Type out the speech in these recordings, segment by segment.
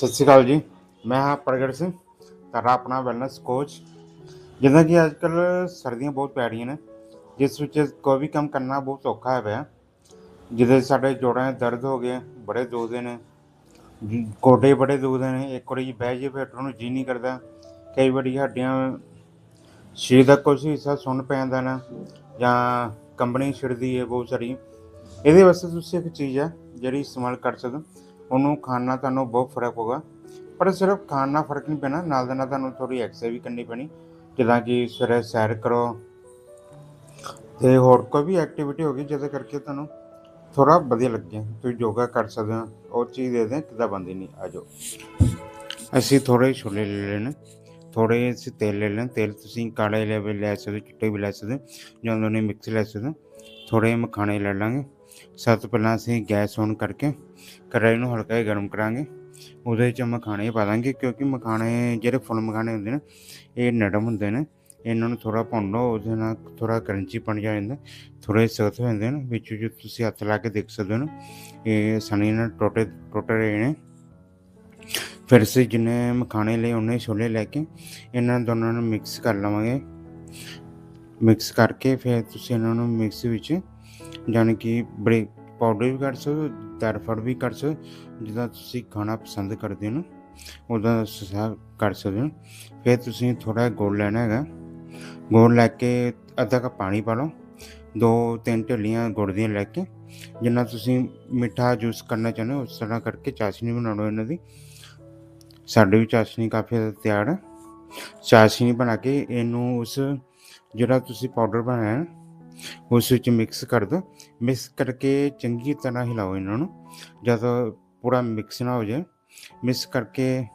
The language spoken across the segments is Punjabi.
ਸਤਿ ਸ਼੍ਰੀ ਅਕਾਲ ਜੀ। ਮੈਂ ਹਾਂ ਪ੍ਰਗਟ ਸਿੰਘ ਤੁਹਾਡਾ ਆਪਣਾ ਵੈਲਨੈਸ ਕੋਚ ਜਿੱਦਾਂ ਕਿ ਅੱਜ ਕੱਲ ਸਰਦੀਆਂ ਬਹੁਤ ਪੈ ਰਹੀਆਂ ਨੇ ਜਿਸ ਵਿੱਚ ਕੋਈ ਵੀ ਕੰਮ ਕਰਨਾ ਬਹੁਤ ਔਖਾ ਹੈ ਪਿਆ। ਜਿਹਦੇ ਸਾਡੇ ਜੋੜਾਂ 'ਚ ਦਰਦ ਹੋ ਗਏ ਬੜੇ ਦੁਖਦੇ ਨੇ। ਜੀ, ਗੋਡੇ ਬੜੇ ਦੁਖਦੇ ਨੇ ਇੱਕ ਵਾਰੀ ਬਹਿ ਜੇ ਫਿਰ ਉਹਨੂੰ ਜੀ ਨਹੀਂ ਕਰਦਾ। ਕਈ ਵਾਰੀ ਹੱਡੀਆਂ ਸਰੀਰ ਦਾ ਕੁਝ ਹਿੱਸਾ ਸੁੰਨ ਪੈ ਜਾਂਦਾ ਨਾ ਜਾਂ ਕੰਬਣੀ ਛਿੜਦੀ ਹੈ ਬਹੁਤ ਸਾਰੀ। ਇਹਦੇ ਵਾਸਤੇ ਤੁਸੀਂ ਇੱਕ ਚੀਜ਼ ਹੈ ਜਿਹੜੀ ਇਸਤੇਮਾਲ ਕਰ ਸਕਦੇ ਹੋ। ਉਹਨੂੰ ਖਾਣ ਨਾਲ ਤੁਹਾਨੂੰ ਬਹੁਤ ਫ਼ਰਕ ਹੋਗਾ ਪਰ ਸਿਰਫ ਖਾਣ ਨਾਲ ਫ਼ਰਕ ਨਹੀਂ ਪੈਣਾ, ਨਾਲ ਦੇ ਨਾਲ ਤੁਹਾਨੂੰ ਥੋੜੀ ਐਕਸਰਸਾਈਜ਼ ਵੀ ਕਰਨੀ ਪੈਣੀ। ਜਿੱਦਾਂ ਕਿ ਸਵੇਰੇ ਸੈਰ ਕਰੋ ਤੇ ਹੋਰ ਕੋਈ ਵੀ ਐਕਟੀਵਿਟੀ ਹੋਗੀ ਜਿਹਦੇ ਕਰਕੇ ਤੁਹਾਨੂੰ ਥੋੜਾ ਵਧੀਆ ਲੱਗੇ। ਤੁਸੀਂ ਯੋਗਾ ਕਰ ਸਕਦੇ ਹੋ, ਉਹ ਚੀਜ਼ ਦੇ ਦੇ, ਕਿੱਦਾਂ ਬੰਦੀ ਨਹੀਂ, ਆ ਜਾਓ। ਅਸੀਂ ਥੋੜੇ ਛੋਲੇ ਲੈ ਲੈਣੇ ਥੋੜੇ ਅਸੀਂ ਤੇਲ ਲੈ ਲੈਣ। ਤੇਲ ਤੁਸੀਂ ਕਾਲੇ ਲੈ ਵੀ ਲੈ ਸਕਦੇ ਚਿੱਟੇ ਵੀ ਲੈ ਸਕਦੇ ਜਾਂ ਦੋਨੇ ਮਿਕਸ ਲੈ ਸਕਦੇ ਹੋ। ਥੋੜੇ ਮਖਾਣੇ ਲੈ ਲਾਂਗੇ। ਸਭ ਤੋਂ ਪਹਿਲਾਂ ਅਸੀਂ ਗੈਸ ਔਨ ਕਰਕੇ ਕੜਾਈ ਨੂੰ ਹਲਕਾ ਜਿਹਾ ਗਰਮ ਕਰਾਂਗੇ। ਉਹਦੇ ਵਿੱਚ ਮਖਾਣੇ ਪਾ ਦਾਂਗੇ ਕਿਉਂਕਿ ਮਖਾਣੇ ਜਿਹੜੇ ਫੁੱਲ ਮਖਾਣੇ ਹੁੰਦੇ ਨੇ, ਇਹ ਨਰਮ ਹੁੰਦੇ ਨੇ। ਇਹਨਾਂ ਨੂੰ ਥੋੜਾ ਭੁੰਨ ਲਓ, ਉਹਦੇ ਨਾਲ ਥੋੜਾ ਕਰੰਚੀ ਬਣ ਜਾਂਦਾ ਥੋੜੇ ਸਖਤ ਹੋ ਜਾਂਦੇ ਨੇ, ਵਿੱਚ ਜੋ ਤੁਸੀਂ ਹੱਥ ਲਾ ਕੇ ਦੇਖ ਸਕਦੇ ਹੋ ਨਾ, ਇਹ ਸਣੀ ਨਾਲ ਟੋਟੇ ਟੋਟੇ ਰਹੇ ਨੇ। ਫਿਰ ਅਸੀਂ ਜਿੰਨੇ ਮਖਾਣੇ ਲਏ, ਉਹਨੇ ਛੋਲੇ ਲੈ ਕੇ ਇਹਨਾਂ ਦੋਨਾਂ ਨੂੰ ਮਿਕਸ ਕਰ ਲਵਾਂਗੇ। ਮਿਕਸ ਕਰਕੇ ਫਿਰ ਤੁਸੀਂ ਇਹਨਾਂ ਨੂੰ ਮਿਕਸ ਵਿੱਚ ਜਾਣੀ ਕਿ ਬੜੇ ਪਾਊਡਰ ਵੀ ਕਰ ਸਕਦੇ ਹੋ ਦਰਫੜ ਵੀ ਕਰ ਸਕਦੇ ਹੋ ਜਿੱਦਾਂ ਤੁਸੀਂ ਖਾਣਾ ਪਸੰਦ ਕਰਦੇ ਹੋ ਨਾ ਉਹਦਾ ਸਾ ਕਰ ਸਕਦੇ ਹੋ। ਫਿਰ ਤੁਸੀਂ ਥੋੜਾ ਗੁੜ ਲੈਣਾ ਹੈਗਾ। ਗੁੜ ਲੈ ਕੇ ਅੱਧਾ ਕੱਪ ਪਾਣੀ ਪਾ ਲਓ। ਦੋ ਤਿੰਨ ਢੱਲੀਆਂ ਗੁੜ ਦੀਆਂ ਲੈ ਕੇ, ਜਿੰਨਾ ਤੁਸੀਂ ਮਿੱਠਾ ਜੂਸ ਕਰਨਾ ਚਾਹੁੰਦੇ ਹੋ, ਉਸ ਤਰ੍ਹਾਂ ਕਰਕੇ ਚਾਸ਼ਨੀ ਬਣਾ ਲਓ ਇਹਨਾਂ ਦੀ। ਸਾਡੇ ਵੀ ਚਾਸ਼ਨੀ ਕਾਫੀ ਹੱਦ ਤਿਆਰ ਹੈ ਚਾਸ਼ਨੀ ਬਣਾ ਕੇ ਇਹਨੂੰ ਉਸ ਜਿਹੜਾ ਤੁਸੀਂ ਪਾਊਡਰ ਬਣਾਇਆ ਉਸ ਵਿੱਚ ਮਿਕਸ ਕਰ ਦਿਓ ਮਿਕਸ ਕਰਕੇ ਚੰਗੀ ਤਰ੍ਹਾਂ ਹਿਲਾਓ ਇਹਨਾਂ ਨੂੰ। ਜਦ ਪੂਰਾ ਮਿਕਸ ਨਾ ਹੋ ਜਾਏ ਮਿਕਸ ਕਰਕੇ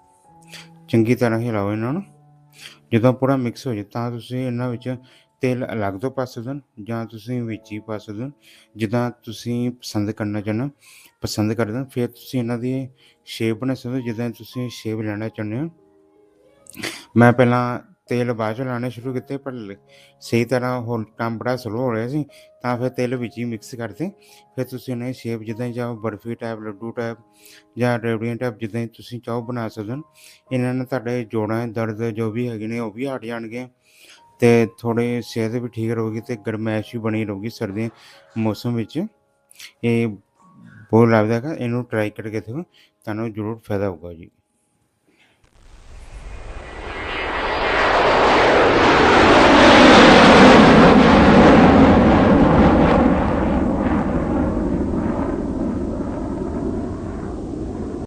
ਚੰਗੀ ਤਰ੍ਹਾਂ ਹਿਲਾਓ ਇਹਨਾਂ ਨੂੰ। ਜਦੋਂ ਪੂਰਾ ਮਿਕਸ ਹੋ ਜਾਏ ਤਾਂ ਤੁਸੀਂ ਇਹਨਾਂ ਵਿੱਚ ਤੇਲ ਅਲੱਗ ਤੋਂ ਪਾ ਸਕਦੇ ਹੋ ਜਾਂ ਤੁਸੀਂ ਵਿੱਚ ਹੀ ਪਾ ਸਕਦੇ ਹੋ। ਜਿੱਦਾਂ ਤੁਸੀਂ ਪਸੰਦ ਕਰਨਾ ਚਾਹੁੰਦੇ ਹੋ, ਪਸੰਦ ਕਰਦੇ ਹੋ ਫਿਰ ਤੁਸੀਂ ਇਹਨਾਂ ਦੀ ਸ਼ੇਪ ਬਣਾ ਸਕਦੇ ਹੋ, ਜਿੱਦਾਂ ਤੁਸੀਂ ਸ਼ੇਪ ਲੈਣਾ ਚਾਹੁੰਦੇ ਹੋ। ਮੈਂ ਪਹਿਲਾਂ ਤੇਲ ਬਾਅਦ ਚ ਲਾਣੇ ਸ਼ੁਰੂ ਕੀਤੇ, ਪਰ ਸਹੀ ਤਰ੍ਹਾਂ ਹੋਰ ਕੰਮ ਬੜਾ ਸਲੋ ਹੋ ਰਿਹਾ ਸੀ, ਤਾਂ ਫਿਰ ਤੇਲ ਵਿੱਚ ਹੀ ਮਿਕਸ ਕਰਦੇ। ਫਿਰ ਤੁਸੀਂ ਇਹਨਾਂ ਦੀ ਸ਼ੇਪ ਜਿੱਦਾਂ ਚਾਹੋ ਬਰਫੀ ਟਾਈਪ ਲੱਡੂ ਟਾਈਪ ਜਾਂ ਰੇਵੜੀਆਂ ਟਾਈਪ ਜਿੱਦਾਂ ਦੀ ਤੁਸੀਂ ਚਾਹੋ ਬਣਾ ਸਕਦੇ ਹੋ। ਇਹਨਾਂ ਨਾਲ ਤੁਹਾਡੇ ਜੋੜਾਂ ਦੇ ਦਰਦ ਜੋ ਵੀ ਹੈਗੇ ਨੇ ਉਹ ਵੀ ਹਟ ਜਾਣਗੇ ਤੇ ਥੋੜੇ ਸਿਹਤ ਵੀ ਠੀਕ ਰਹੂਗੀ ਤੇ ਗਰਮੈਸ਼ ਵੀ ਬਣੀ ਰਹੂਗੀ ਸਰਦੀ ਮੌਸਮ ਵਿੱਚ। ਇਹ ਬਹੁਤ ਲਾਭਦਾਇਕ ਹੈ ਇਹਨੂੰ ਟਰਾਈ ਕਰਕੇ ਦੇਖੋ, ਤੁਹਾਨੂੰ ਜ਼ਰੂਰ ਫਾਇਦਾ ਹੋਊਗਾ ਜੀ।